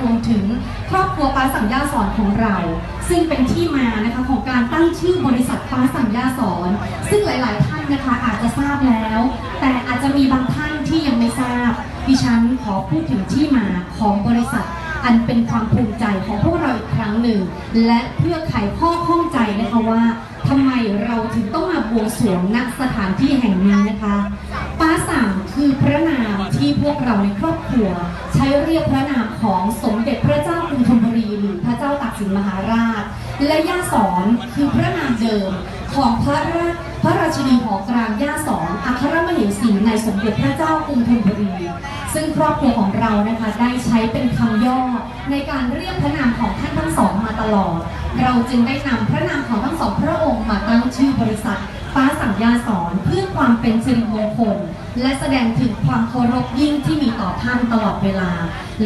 รวมถึงครอบครัวป้าสังยาสอนของเรา ซึ่งเป็นที่มานะคะของการตั้งชื่อบริษัทป้าสังยาสอน ซึ่งหลาย ๆ ท่านนะคะอาจจะทราบแล้ว แต่อาจจะมีบางท่านที่ยังไม่ทราบ ดิฉันขอพูดถึงที่มาของบริษัทอันเป็นความภูมิใจของพวกเราอีกครั้งหนึ่ง และเพื่อไขข้อข้องใจนะคะว่า ทำไมเราถึงต้องมาบวงสรวงณสถานที่แห่งนี้นะคะป้าสามคือพระนามที่พวกเราในครอบครัว ใช้เรียกพระนามของสมเด็จพระเจ้ากรุงธนบุรีหรือพระเจ้าตากสินมหาราช และย่าสอนคือพระนามเดิมของพระราช พระราชินีหอกลางย่าสอนอัครมเหสีในสมเด็จพระเจ้ากรุงธนบุรี ซึ่งครอบครัวของเรานะคะได้ใช้เป็นคำย่อในการเรียกพระนามของท่านทั้งสองมาตลอด เราจึงได้นำพระนามของทั้งสองพระองค์มาตั้งชื่อบริษัท ฟ้าสังยาสอนเพื่อความเป็นสิริมงคล และแสดงถึงความเคารพยิ่งที่มีต่อท่านตลอดเวลา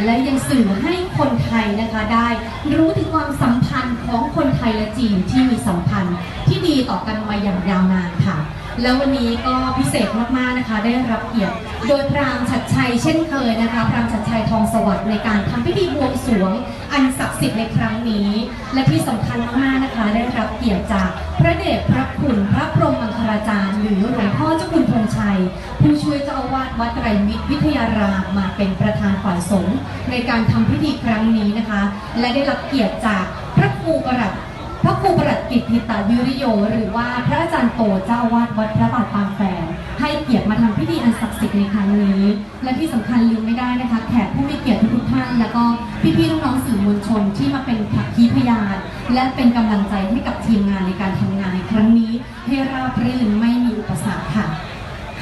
และยังสื่อให้คนไทยนะคะได้ รู้ถึงความสัมพันธ์ของคนไทยและจีนที่มีสัมพันธ์ที่ดีต่อกันมาอย่างยาวนานค่ะ แล้ววันนี้ก็พิเศษมากๆนะคะ ได้รับเกียรติโดยพรามชัดชัยเช่นเคยนะคะ พรามชัดชัยทองสวัสดิ์ในการทำพิธีบวงสรวง อันศักดิ์สิทธิ์ในครั้งนี้ และที่สำคัญมากๆนะคะ ได้รับเกียรติจากพระเดชพระคุณพระพรหมมังคลาจารย์ หรือหลวงพ่อเจ้าคุณธงชัย ผู้ช่วยเจ้าอาวาสวัดไตรมิตรวิทยารามมาเป็นประธานฝ่ายสงฆ์ในการทำพิธีครั้งนี้นะคะ และได้รับเกียรติจากพระครูประหลัด พระครูประหลัดกิตติตาวิริโย หรือว่าพระอาจารย์โตเจ้าวาดวัดพระบาทปางแฝงให้เกียรติมาทำพิธีอันศักดิ์สิทธิ์ในครั้งนี้ และที่สำคัญลืมไม่ได้นะคะ แขกผู้มีเกียรติทุกท่าน แล้วก็พี่ๆน้องๆสื่อมวลชนที่มาเป็นผักขีพยานและเป็นกำลังใจให้กับทีมงานในการทำงานในครั้งนี้ให้ราบรื่นไม่มีอุปสรรคค่ะ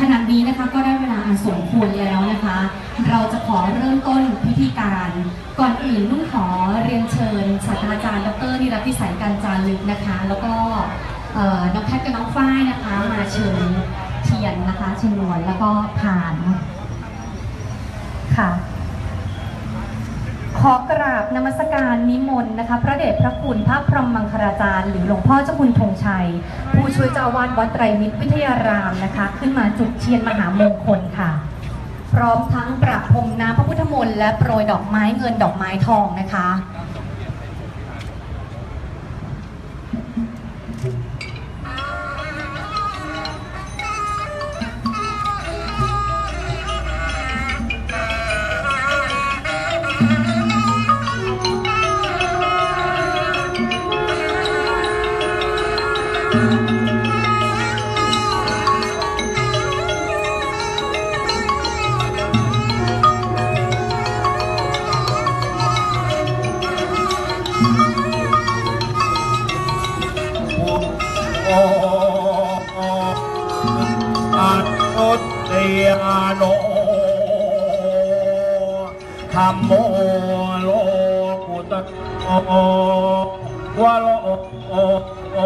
ขณะนี้นะคะก็ได้เวลาอันสมควรแล้วนะคะ เราจะขอเริ่มต้นพิธีการ ก่อนอื่นนุ่นขอเรียนเชิญศาสตราจารย์ ดรนิรัติสัยการจารึกนะคะ แล้วก็น้องแพทย์กับน้องฝ้ายนะคะ มาเชิญเทียนนะคะชนวนแล้วก็ผ่านค่ะ ขอกราบนมัสการนิมนต์นะคะ พระเดชพระคุณพระพรหมมังคลาจารย์ หรือหลวงพ่อเจ้าคุณธงชัย ผู้ช่วยเจ้าอาวาสวัดไตรมิตรวิทยารามนะคะ ขึ้นมาจุดเทียนมหามงคลค่ะ พร้อมทั้งประพรมน้ำพระพุทธมนต์และโปรยดอกไม้เงินดอกไม้ทองนะคะ โนธรรมโมโลกุตโอวะโลโอโอ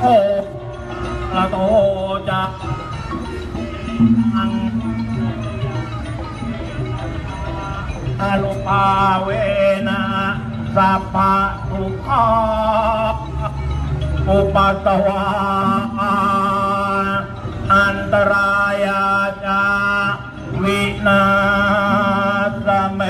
โออะโตจะอังอโลปาเวนะสัพพะทุกขาอุปัตตวา ส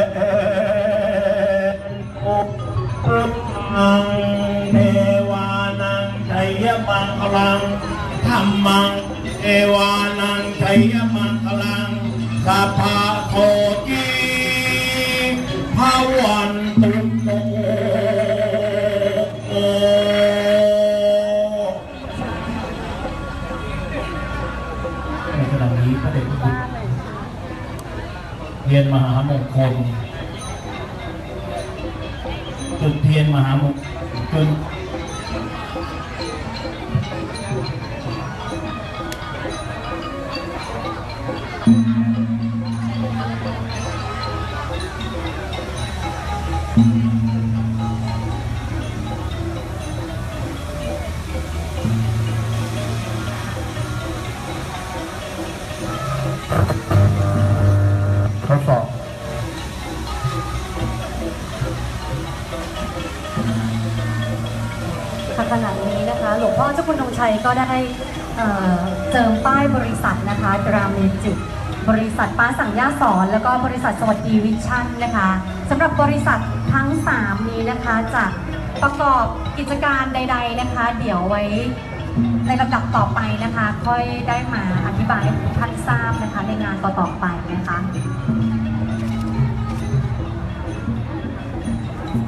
ทดสอบค่ะขณะนี้นะคะ หลวงพ่อเจ้าคุณธงชัยก็ได้เอ่อเจิมป้ายบริษัทนะคะดราเมจิบริษัทป้าสังย่าสอน แล้วก็บริษัทสวัสดีวิชั่นนะคะสำหรับบริษัท ทั้ง 3 นี้นะคะจะประกอบกิจการใด ๆนะคะ เดี๋ยวไว้ในลำดับต่อไปนะคะ ค่อยได้มาอธิบายให้ทุกท่านทราบนะคะ ในงานต่อๆไปนะคะ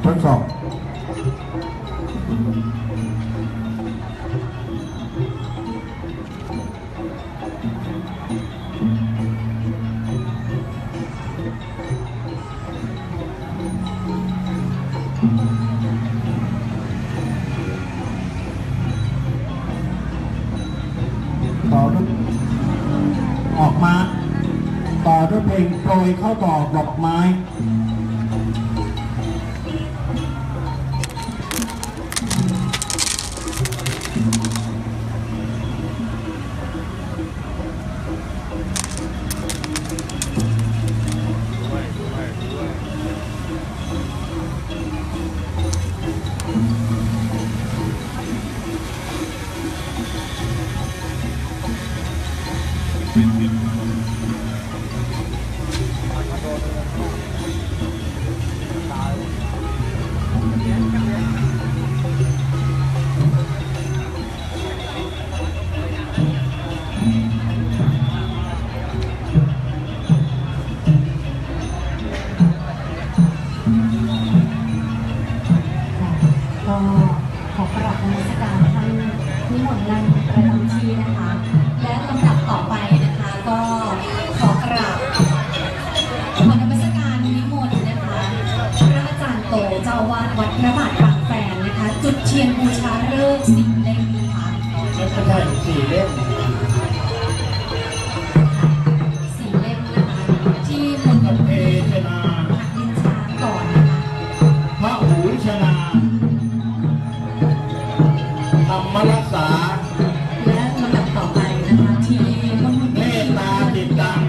ทดสอบ โรยข้าวตอกดอกไม้าอาวาดวัดพระบาทบางแฟนนะคะ จุดเทียนบูชาฤกษ์สิบเล่มค่ะไม่ใช่สี่เล่มสี่เล่มนะคะที่มณฑลเพชนาหักดินช้างก่อนนะคะพระหูชนาธรรมรักษา และลำดับต่อไปนะคะที่มณฑลเมตตาติดตัง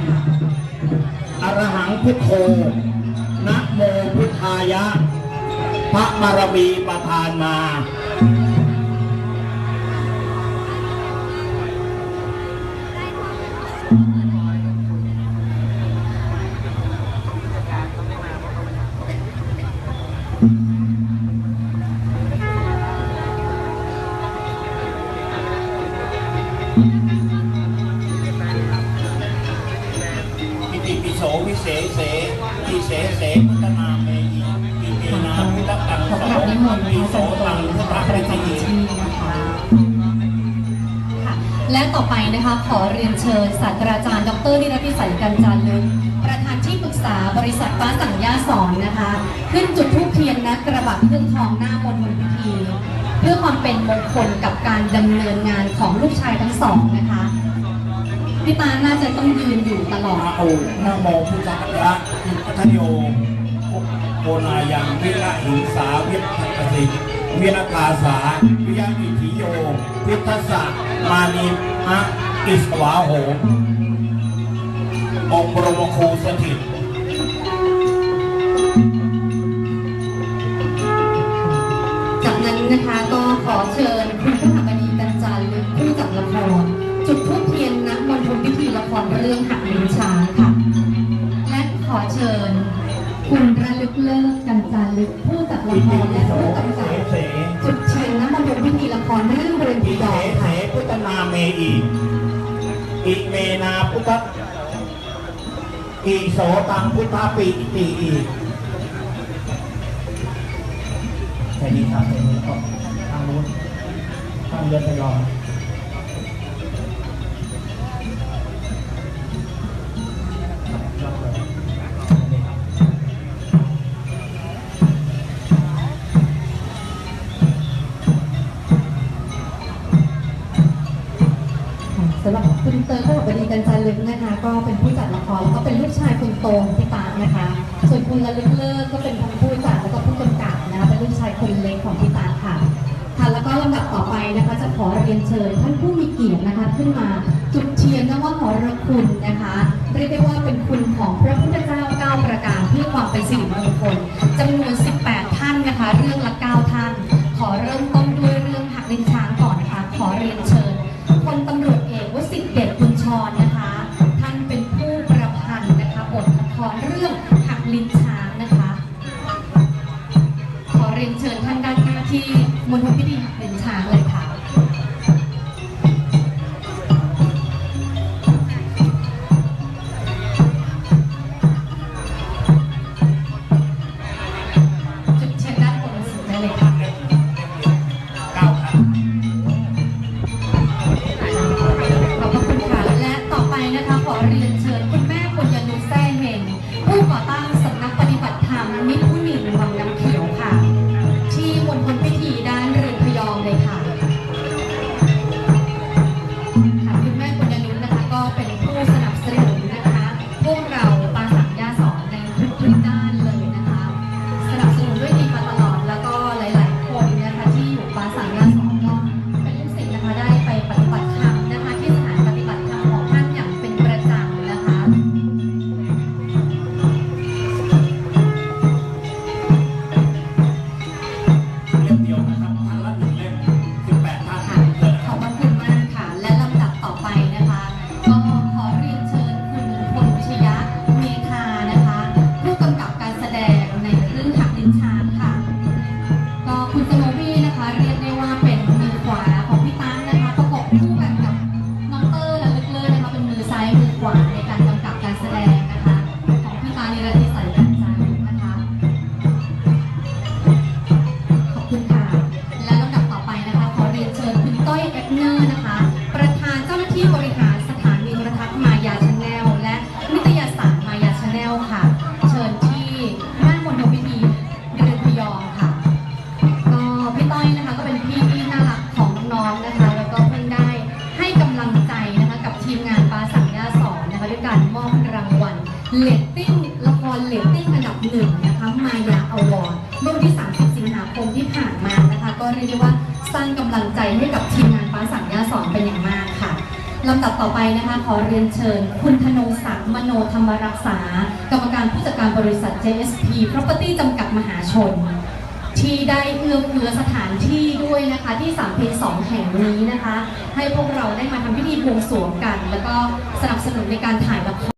อรหังพุทโธนะโมพุทธายะ พระบารมีประทานมาปิติปิโสวิเศษเสปิเสเสพุทธนา ต่อไปนะคะ ขอเรียนเชิญศาสตราจารย์ ดรนิรพิสัยกันจารึกประธานที่ปรึกษาบริษัทฟ้าสั่งย่าสอนนะคะ ขึ้นจุดธูปเทียนนักระบะเครื่องทองหน้ามนต์บนพิธี เพื่อความเป็นมงคลกับการดำเนินงานของลูกชายทั้งสองนะคะพี่ตาน่าจะต้องยืนอยู่ตลอดนะโอนะโมพุทธายะอิปัโยโกนายังวิระหิงสาวิปัสสิ วิรกาสาวิยาอิทิโย พุทธสะมานิมะอิสวาโหองค์บรมครูสถิตจากนั้นนะคะก็ขอเชิญคุณพระบดีกัญจาลึกผู้จัดละคร จุดทูปเทียนณมณฑลพิธีละครเรื่องหักลิ้นช้างค่ะ และขอเชิญ คุณระลึกเลิกกัญจาลึก ละครและโสผู้วิกำเศกับษเสจุดเทียนณมณฑลพิธีละครเรื่องเรือนผีดอกเสค่ะพุทธนาเมอีอิเมนาพุทธอีโสตังพุทธปีติอีแค่นี้ครับแค่นี้ก็ทางนู้นทางเดินไปรอ อเรียนเชิญท่านผู้มีเกียรตินะคะขึ้นมาจุดเทียนนวหรคุณนะคะเรียกได้ว่าเป็นคุณของพระพุทธเจ้าเก้าประการเพื่อความเป็นสิริมงคลจำนวน 18 มายาอวอร์ดเมื่อวันที่ 30 สิงหาคมที่ผ่านมานะคะ ก็เรียกได้ว่าสร้างกำลังใจให้กับทีมงานฟ้าสั่งยาสอนเป็นอย่างมากค่ะลำดับต่อไปนะคะ ขอเรียนเชิญ คุณธนงศักดิ์มโนธรรมรักษา กรรมการผู้จัดการบริษัท JSP Property จำกัดมหาชน ที่ได้เอื้อเฟื้อสถานที่ด้วยนะคะ ที่สามเพลสองแห่งนี้นะคะ ให้พวกเราได้มาทำพิธีบวงสรวงกัน แล้วก็สนับสนุนในการถ่ายละคร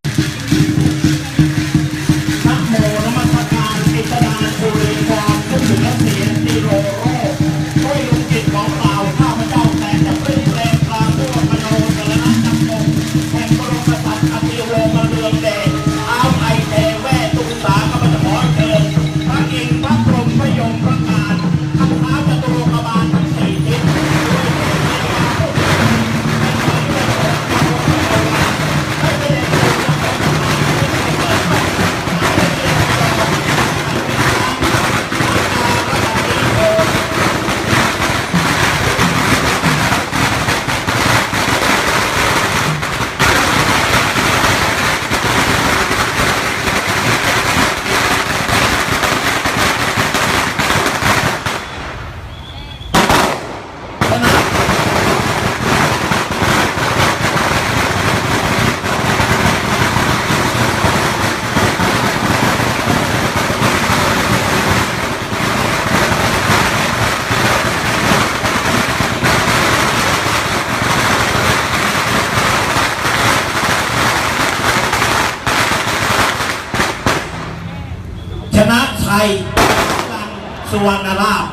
สุวรรณราภ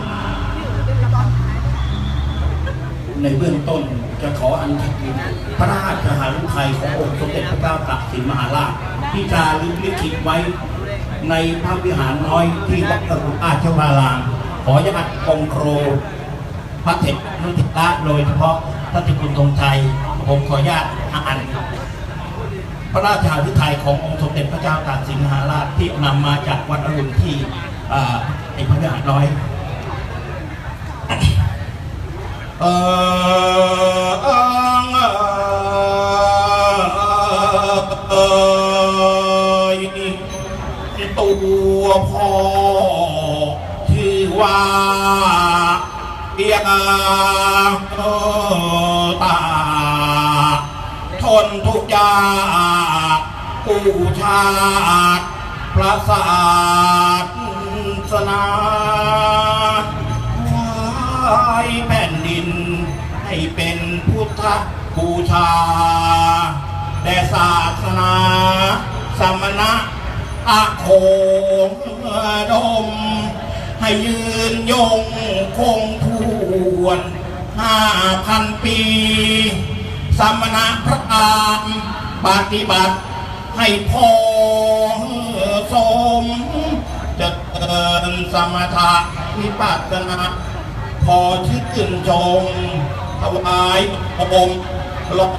ในเบื้องต้นจะขออัญเชิญพระราชหฤทัยขององค์สมเด็จพระเจ้าตากสินมหาราชที่จารึกลิขิตไว้ในพระวิหารน้อยที่วัดอรุณาชวารามขอญาติกองโครพระเถรนุติตะโดยเฉพาะพระติคุณธงชัยผมขออนุญาตอ่านพระราชาฤทัยขององค์สมเด็จพระเจ้าตากสินมหาราชที่นำมาจากวัดอรุณที่ อ่าในพระวิหารน้อยเออเออเออตัวพ่อที่ว่าเบียงตาทนทุกข์ยากกูชาติพระศา สนาไว้แผ่นดิน ให้เป็นพุทธบูชา แด่ศาสนา สมณะอาโคดม ให้ยืนยงคงทวนห้าพันปี สมณะพระอามปฏิบัติให้พอสม จะเดินสมถะวิปัสสนาพอชื่นชื่นชมถวายองค์หลอก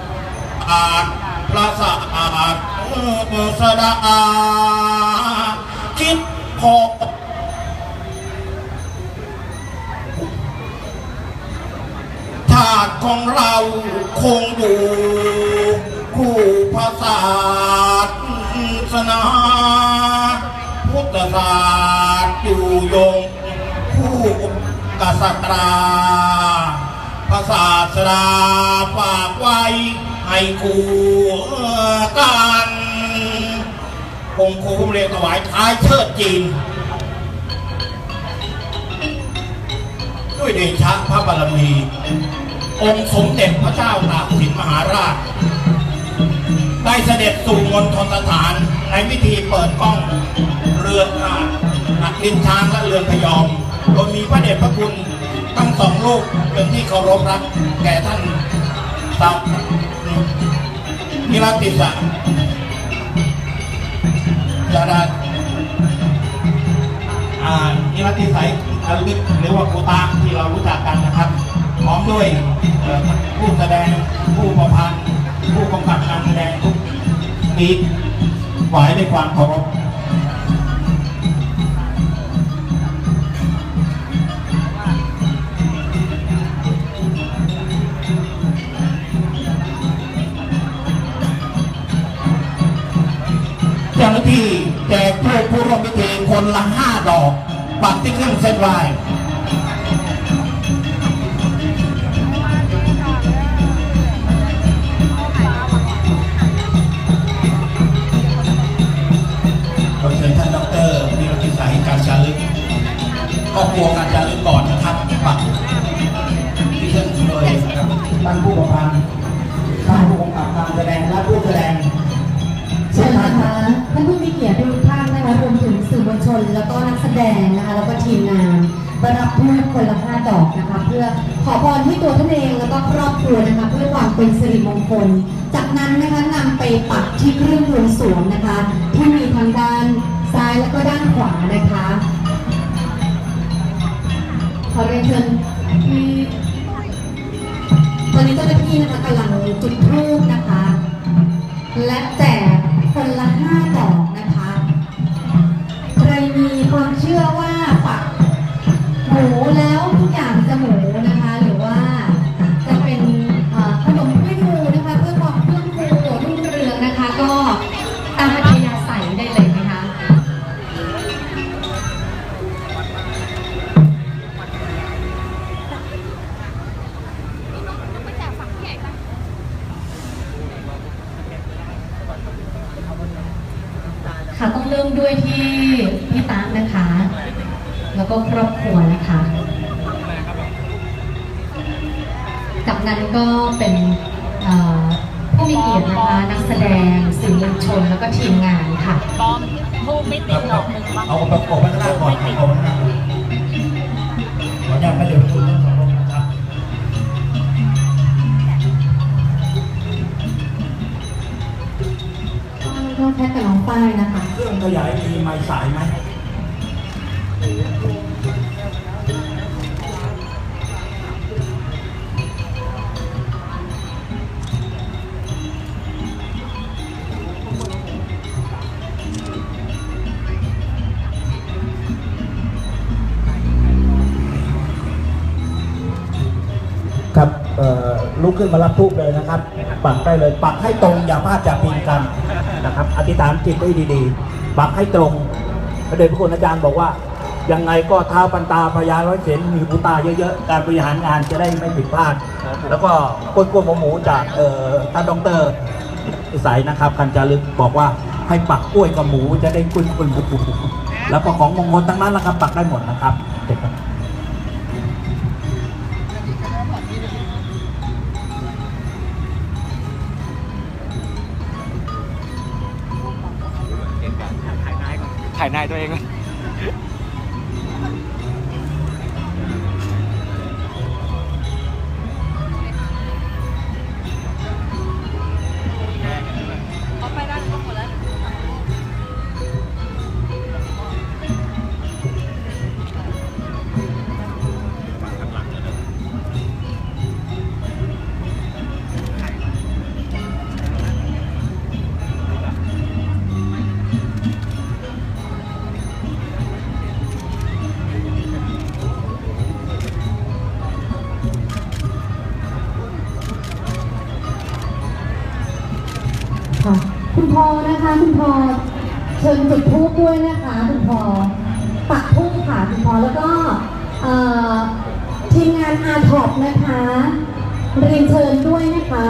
อาจพระสะอาดสะดาอาคิดพอชาติของเราคงอยู่คู่พระศาสนา พุทธศาสตร์อยู่ยงคู่กษัตราพระศาสดาฝากไว้ ให้คู่กันองค์ครูเรียนถวายท้ายเชิดจีน ด้วยเดชะพระบารมี องค์สมเด็จพระเจ้าตากสินมหาราช ได้เสด็จสู่มณฑลสถาน ในพิธีเปิดกล้องเรือนอาอักลินช้างและเรือนพยอมโดยมีพระเดชพระคุณทั้งสองลูกเป็นที่เคารพรักแก่ท่านสับนิรัติศักดิ์จาราอ่านิรัติสัยอลึกหรือว่ากูตาที่เรารู้จักกันนะครับพร้อมด้วยผู้แสดงผู้ประพันธ์ผู้กำกับการแสดงทุกปี หวด้วยความเคารพเจ้าหน้าที่แจกผู้ผู้ร่วมพิธีคนละห้าดอก ปักที่เครื่องเส้นไหว ครอบครัวการจารึกก่อนนะครับปักที่เครื่องโดยท่านผู้ประพันธ์ท่านผู้กำกับการแสดงและผู้แสดงเชิญนะคะท่านผู้มีเกียรติทุกท่านนะคะรวมถึงสื่อมวลชน แล้วก็นักแสดงนะคะแล้วก็ทีมงานมารับทูบคนละห้าดอกนะคะเพื่อขอพรให้ตัวท่านเองแล้วก็ครอบครัวนะคะเพื่อความเป็นสิริมงคล จากนั้นนะคะนำไปปักที่เครื่องบวงสวงนะคะ ที่มีทางด้านซ้ายแล้วก็ด้านขวานะคะ ขอเรียนเชิญที่ตอนนี้เจ้าหน้าที่นะคะกำลังจุดธูปนะคะ และแจก ขยายมีไม้สายไหมครับลุกขึ้นมารับทูบเลยนะครับ ปักได้เลย ปักให้ตรงอย่าพลาดอย่าพิงกันนะครับ อธิษฐานจิตไว้ดีๆ ปักให้ตรงพระเดชพระคุณอาจารย์บอกว่า ยังไงก็เท้าปันตาพญาร้อยเสนมีหูตาเยอะๆ การบริหารงานจะได้ไม่ผิดพลาด แล้วก็กล้วยกล้วยหมูหมูจากเอ่อท่านดอกเตอรสายนะครับกันจารึกบอกว่าให้ปักกล้วยกับหมูจะได้กล้วยกล้วยหมูหมูแล้วก็ของมงคลทั้งนั้นนะครับปักได้หมดนะครับายนายตัวเองเลย อนะคะคุณพอเชิญจุดทูบด้วยนะคะคุณพอปักทูบค่ะคุณพอแล้วก็ทีมงานอาท็อปนะคะเรียนเชิญด้วยนะคะ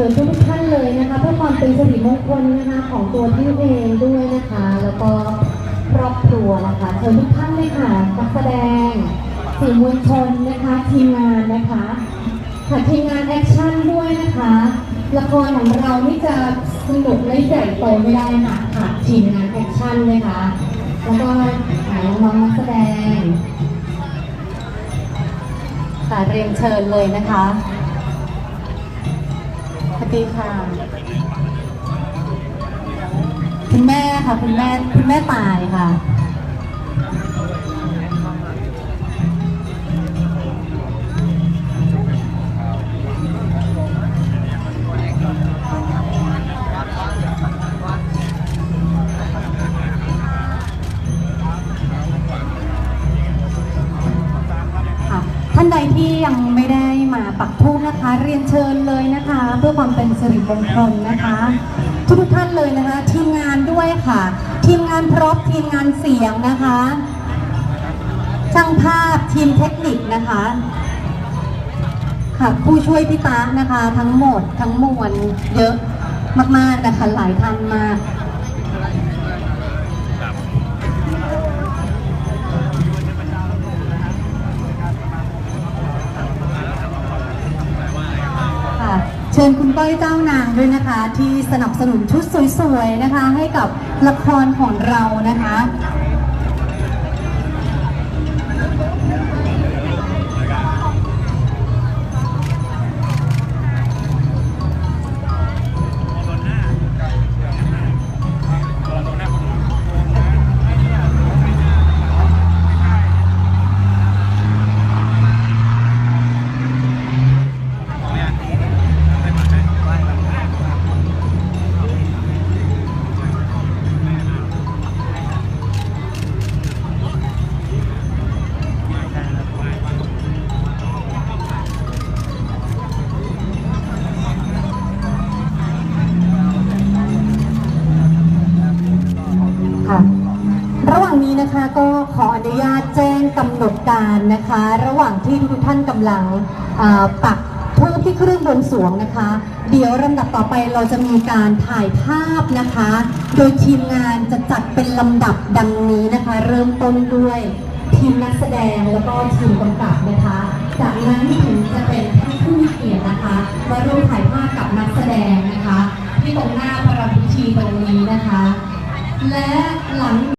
ชิญทุกท่านเลยนะคะ เพื่อความเป็นสิริมงคลนะคะของตัวท่เองด้วยนะคะ แล้วก็ครอบครัวนะคะเชิญทุกท่านเลยค่ะนักแสดงสื่อมวลชนนะคะทีมงานนะคะค่ะทีมงานแอคชั่นด้วยนะคะละครของเรานี่จะสนุกและใหญ่โตไม่ได้ค่ะขาดทีมงานแอคชั่นเลยค่ะแล้วก็น้องนักแสดงค่ะเรียนเชิญเลยนะคะ ดีค่ะคุณแม่ค่ะคุณแม่คุณแม่ตายค่ะ ท่านใดที่ยังไม่ได้ มาปักธูปนะคะ เรียนเชิญเลยนะคะ เพื่อความเป็นสิริมงคลนะคะ ทุกทุกท่านเลยนะคะ ทีมงานด้วยค่ะ ทีมงานพร็อพทีมงานเสียงนะคะช่างภาพทีมเทคนิคนะคะค่ะผู้ช่วยพี่ตานะคะ ทั้งหมดทั้งมวลเยอะมากๆนะคะหลายท่านมาก ก้อยเจ้านางด้วยนะคะ ที่สนับสนุนชุดสวยๆนะคะ ให้กับละครของเรานะคะำลังปักทูปที่เครื่องบนสวงนะคะ เดี๋ยวลำดับต่อไปเราจะมีการถ่ายภาพนะคะ โดยทีมงานจะจัดเป็นลำดับดังนี้นะคะ เริ่มต้นด้วยทีมนักแสดงแล้วก็ทีมกำกับนะคะ จากนั้นถึงจะเป็นท่านผู้มีเกียรตินะคะมาร่วมถ่ายภาพกับนักแสดงนะคะ ที่ตรงหน้าประรำพิธีตรงนี้นะคะ และหลัง